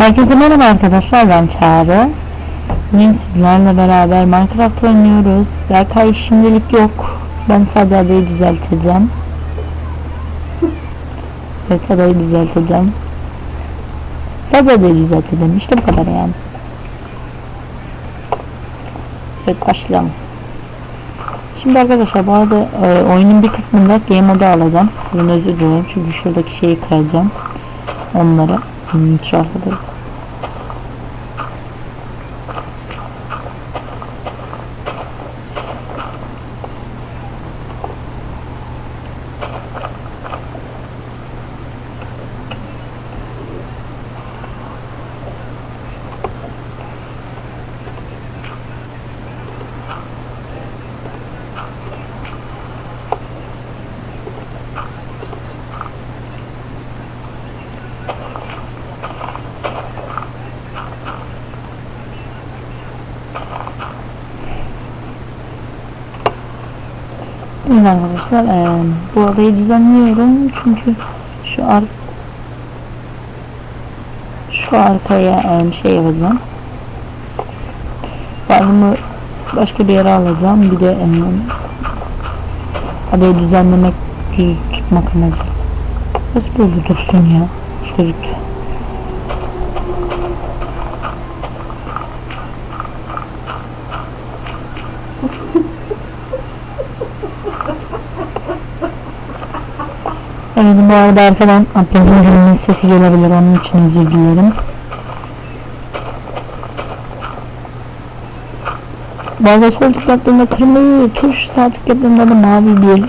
Herkese merhaba arkadaşlar ben Çağrı. Bugün sizlerle beraber Minecraft oynuyoruz. Berkay şimdilik yok. Ben sadece adayı düzelteceğim. Evet adayı düzelteceğim. Sadece adayı düzelteceğim. İşte bu kadar yani. Evet başlayalım. Şimdi arkadaşlar bu arada e, oyunun bir kısmında game modu alacağım. Sizin özür dilerim çünkü şuradaki şeyi kıracağım. Onları. Hmm, şu. Evet arkadaşlar eee, bu adayı düzenliyorum çünkü şu ar şu arkaya eee, şey yapacağım. Bazımı başka bir yere alacağım. Bir de eee, adayı düzenlemek, düz tutmak amacı. Nasıl böyle dursun ya? Hoş gözüktü. Evet bu arada arkadan ablamın gülme sesi gelebilir onun için özür dilerim. Arada sol tıklattığımda kırmızı tuş sağ tıklattığımda da mavi bir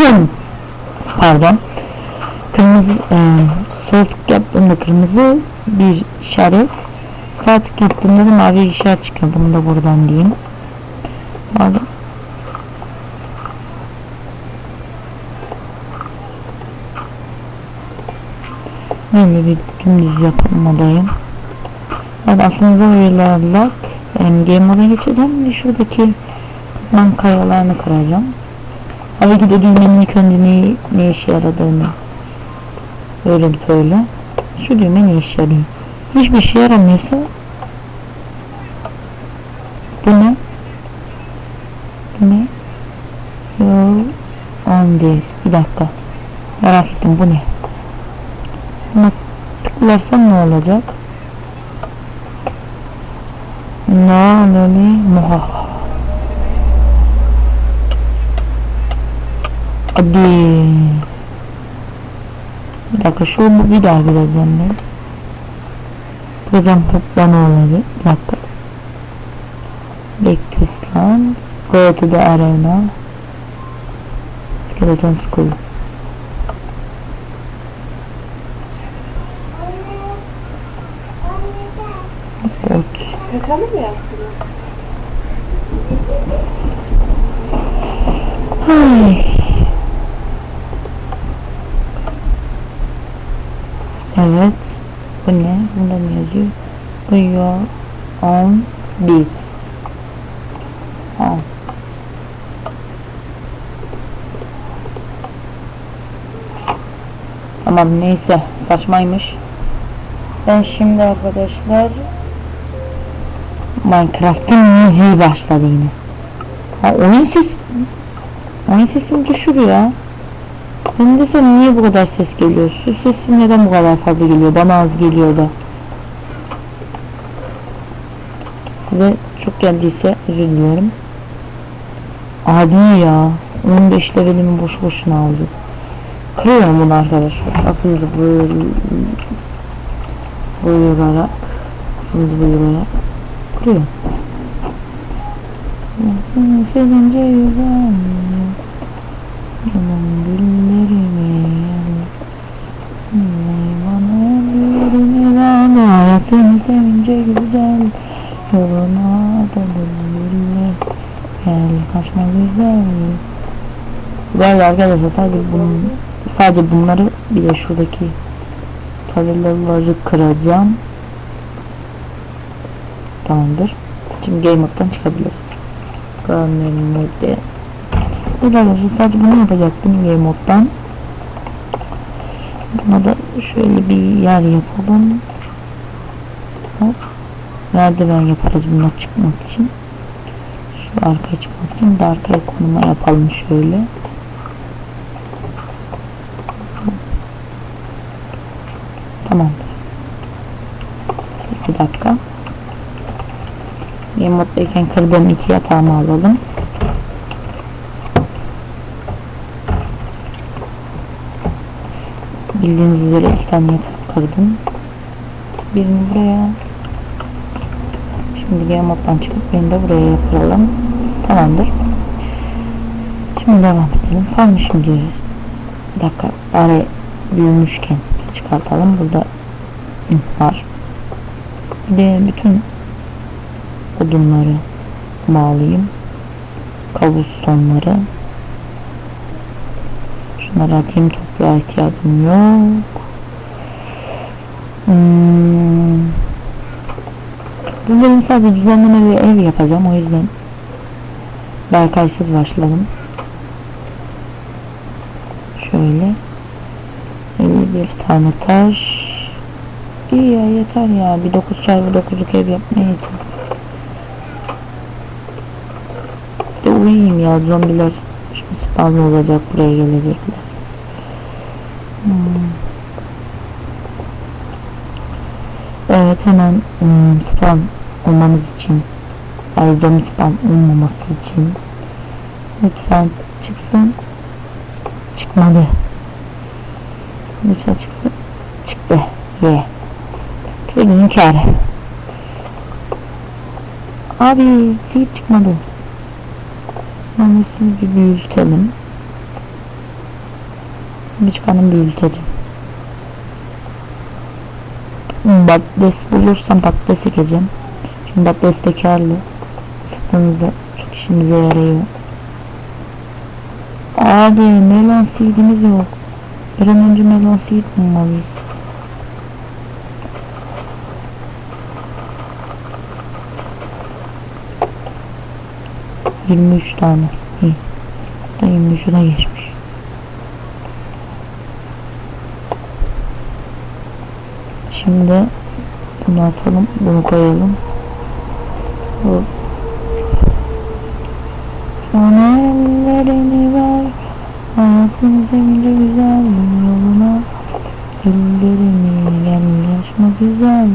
pardon kırmızı e, sol tık yaptığımda kırmızı bir işaret sağ tık yaptığımda da mavi bir işaret çıkıyor bunu da buradan diyeyim. Pardon. Böyle bir dümdüz yapılmadayım. Hadi aklınıza uyularak em, game moda geçeceğim ve şuradaki katman kayalarını kıracağım. Tabii ki de düğmenin ilk önce ne, ne işe yaradığını öğrenip öyle. Şu düğme ne işe yarıyor? Hiçbir şey yaramıyorsa bu ne? Bu ne? Yol on days. Bir dakika. Merak ettim bu ne? Buna tıklarsam ne olacak? Ne muha. Hadi. Bir dakika şu bir daha gireceğim ben. Bakacağım topla ne olacak? Bir dakika. Breakfastland. Go to the arena. Skeleton School. Yakalım mı yaptınız? Evet. Bu ne? Bunda ne yazıyor? Bu your own beat. Tamam. Tamam neyse saçmaymış. Ben şimdi arkadaşlar Minecraft'ın müziği başladı yine. Ha oyun ses oyun sesini düşürüyor ya. Ben desem niye bu kadar ses geliyor? Su sesi neden bu kadar fazla geliyor? Bana az geliyor da. Size çok geldiyse özür diliyorum. Adi ya. 15 levelimi boş boşuna aldı. Kırıyorum bunu arkadaşlar. Aklınızı böyle buyurarak aklınızı buyurarak kırıyorum. Seni sevince yüzüm Yalan güllerimi Bana ellerini bağlı Hayatını sevince güzel Yoluna dolu güller Gel kaçma güzel Böyle arkadaşlar sadece bunun sadece bunları bir de şuradaki tabelaları kıracağım. Tamamdır. Şimdi game mode'dan çıkabiliriz. Mode. Evet arkadaşlar sadece bunu yapacaktım game mode'dan. Buna da Şöyle bir yer yapalım. Hop. Merdiven yaparız buna çıkmak için. Şu arkaya çıkmak için de arkaya konuma yapalım şöyle. Tamamdır. Bir dakika. Game moddayken kırdığım iki yatağımı alalım. Bildiğiniz üzere iki tane yatak kırdım. Birini buraya. Şimdi game moddan çıkıp birini de buraya yapalım. Tamamdır. Şimdi devam edelim. Falan şimdi bir dakika araya büyümüşken çıkartalım. Burada var. Bir de bütün odunları bağlayayım. Kabustonları. Şunları atayım toprağa ihtiyacım yok. Hmm. Bu bölüm sadece düzenleme bir ev yapacağım o yüzden Berkaysız başladım. Şöyle 51 tane taş İyi ya yeter ya bir 9 çarpı 9'luk ev yapmaya yeter. Uyuyayım ya zombiler şimdi spawn olacak buraya gelecekler. Hmm. Evet hemen ım, spawn olmamız için yani zombi olmaması için lütfen çıksın. Çıkmadı. Lütfen çıksın. Çıktı. Ye. Kısa günün kârı. Abi sihir çıkmadı ben hepsini bir büyütelim bir çıkanı büyüteceğim patates bulursam patates ekeceğim. Çünkü patates de karlı. Isıttığınızda çok işimize yarıyor. Abi melon seedimiz yok. Bir an önce melon seed bulmalıyız. Yirmi üç tane. İyi. Da yirmi üçü de geçmiş. Şimdi bunu atalım, bunu koyalım. Bu. Sana ellerini ver, hayatını sevince güzel yoluna. Ellerini gel yaşma güzel.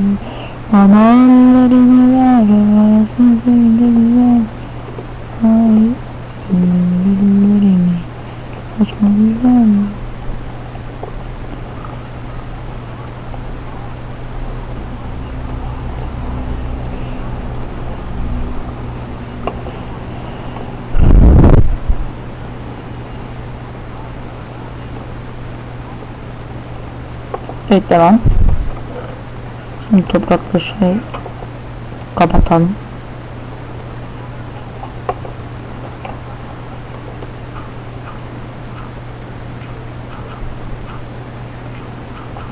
Bana ellerini ver, hayatını sevince güzel. Ay, ellerini yaşma güzel. Evet devam. Şimdi toprakla şurayı kapatalım.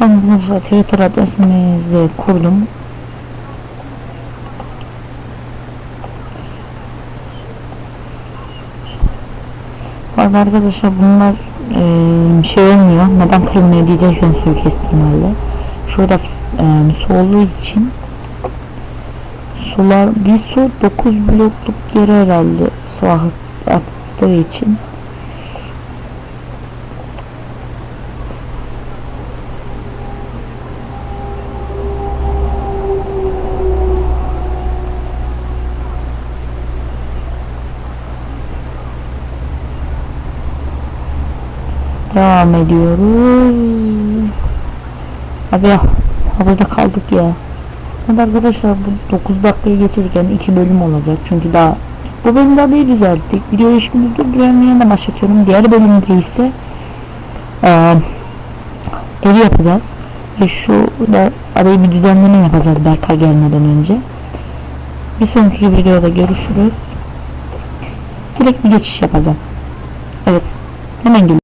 Arkadaşlar Twitter adresimizi kurdum. Bak arkadaşlar bunlar eee, şey olmuyor. Neden kırılmıyor diyeceksen suikast ihtimalle. Şurada eee, su olduğu için sular bir su 9 blokluk yere herhalde su ak- aktığı için Devam ediyoruz. Abi ya burada kaldık ya. Evet arkadaşlar bu 9 dakikayı geçirirken 2 bölüm olacak. Çünkü daha bu bölümde adayı düzelttik. Videoyu şimdi durduruyorum yeniden başlatıyorum. Diğer bölümde ise eee evi yapacağız. Ve şu da adayı bir düzenleme yapacağız Berkay gelmeden önce. Bir sonraki videoda görüşürüz. Direkt bir geçiş yapacağım. Evet. Hemen geliyorum.